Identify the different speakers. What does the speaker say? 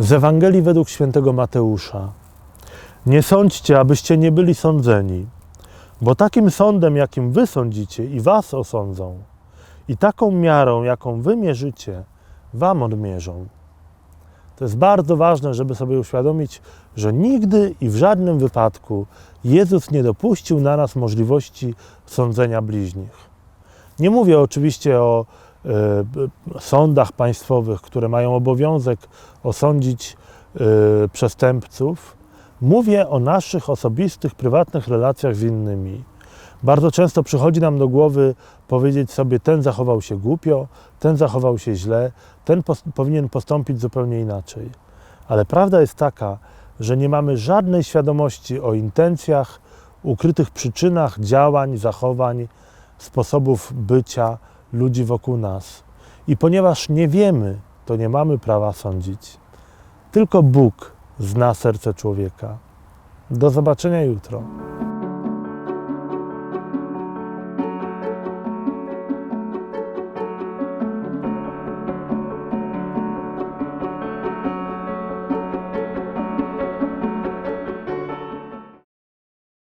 Speaker 1: Z Ewangelii według świętego Mateusza. Nie sądźcie, abyście nie byli sądzeni, bo takim sądem, jakim wy sądzicie, i was osądzą, i taką miarą, jaką wy mierzycie, wam odmierzą. To jest bardzo ważne, żeby sobie uświadomić, że nigdy i w żadnym wypadku Jezus nie dopuścił na nas możliwości sądzenia bliźnich. Nie mówię oczywiście o sądach państwowych, które mają obowiązek osądzić e, przestępców. Mówię o naszych osobistych, prywatnych relacjach z innymi. Bardzo często przychodzi nam do głowy powiedzieć sobie, ten zachował się głupio, ten zachował się źle, ten powinien postąpić zupełnie inaczej. Ale prawda jest taka, że nie mamy żadnej świadomości o intencjach, ukrytych przyczynach działań, zachowań, sposobów bycia ludzi wokół nas. I ponieważ nie wiemy, to nie mamy prawa sądzić. Tylko Bóg zna serce człowieka. Do zobaczenia jutro.